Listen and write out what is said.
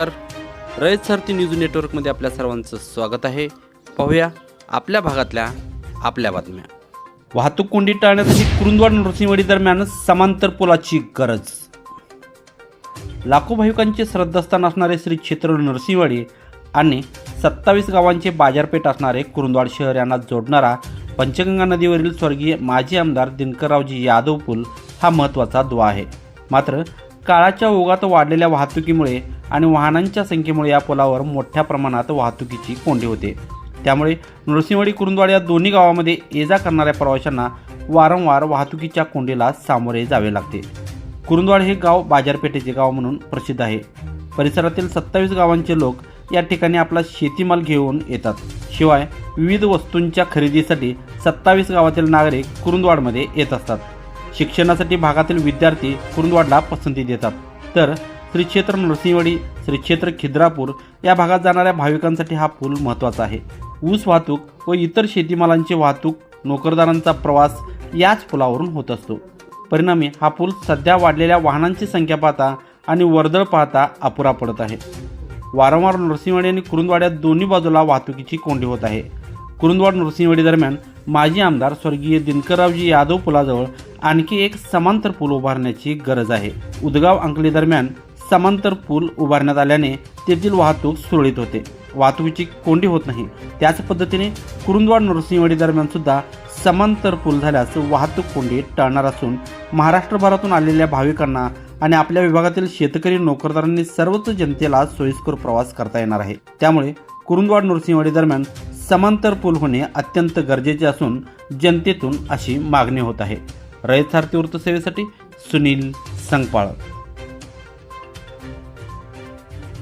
तर रयत सारथी न्यूज नेटवर्कमध्ये आपल्या सर्वांचं स्वागत आहे. पाहूया आपल्या भागातल्या आपल्या बातम्या. वाहतूक कोंडी टाळण्यासाठी कुरुंदवाड नृसिंहवाडी दरम्यान समांतर पुलाची गरज. लाखो भाविकांचे श्रद्धास्थान असणारे श्री क्षेत्र नरसिंहवाडी आणि सत्तावीस गावांचे बाजारपेठ असणारे कुरुंदवाड शहर यांना जोडणारा पंचगंगा नदीवरील स्वर्गीय माजी आमदार दिनकररावजी यादव पूल हा महत्त्वाचा दुवा आहे. मात्र काळाच्या ओघात वाढलेल्या वाहतुकीमुळे आणि वाहनांच्या संख्येमुळे या पुलावर मोठ्या प्रमाणात वाहतुकीची कोंडी होते. त्यामुळे नृसिंहवाडी कुरुंदवाड या दोन्ही गावामध्ये ये जा करणाऱ्या प्रवाशांना वारंवार वाहतुकीच्या कोंडीला सामोरे जावे लागते. कुरुंदवाड हे गाव बाजारपेठेचे गाव म्हणून प्रसिद्ध आहे. परिसरातील सत्तावीस गावांचे लोक या ठिकाणी आपला शेतीमाल घेऊन येतात. शिवाय विविध वस्तूंच्या खरेदीसाठी सत्तावीस गावातील नागरिक कुरुंदवाडमध्ये येत असतात. शिक्षणासाठी भागातील विद्यार्थी कुरुंदवाडला पसंती देतात. तर श्री क्षेत्र श्रीक्षेत्र श्री क्षेत्र खिद्रापूर या भागात जाणाऱ्या भाविकांसाठी हा पूल महत्त्वाचा आहे. ऊस वाहतूक व इतर शेतीमालांची वाहतूक नोकरदारांचा प्रवास याच पुलावरून होत असतो. परिणामी हा पूल सध्या वाढलेल्या वाहनांची संख्या पाहता आणि वर्दळ पाहता अपुरा पडत आहे. वारंवार नृसिंहवाडी आणि कुरुंदवाड्यात दोन्ही बाजूला वाहतुकीची कोंडी होत आहे. कुरुंदवाड नृसिंहवाडी दरम्यान माजी आमदार स्वर्गीय दिनकररावजी यादव पुलाजवळ आणखी एक समांतर पूल उभारण्याची गरज आहे. उदगाव अंकली दरम्यान समांतर पूल उभारण्यात आल्याने तेथील वाहतूक सुरळीत होते. वाहतुकीची कोंडी होत नाही. त्याच पद्धतीने कुरुंदवाड नरसिंहवाडी दरम्यान सुद्धा समांतर पूल झाल्यास वाहतूक कोंडी टळणार असून महाराष्ट्रभरातून आलेल्या भाविकांना आणि आपल्या विभागातील शेतकरी नोकरदारांनी सर्वच जनतेला सोयीस्कर प्रवास करता येणार आहे. त्यामुळे कुरुंदवाड नरसिंहवाडी दरम्यान समांतर पूल होणे अत्यंत गरजेचे असून जनतेतून अशी मागणी होत आहे. रयत सारथी वृत्तसेवेसाठी सुनील संगपाळ.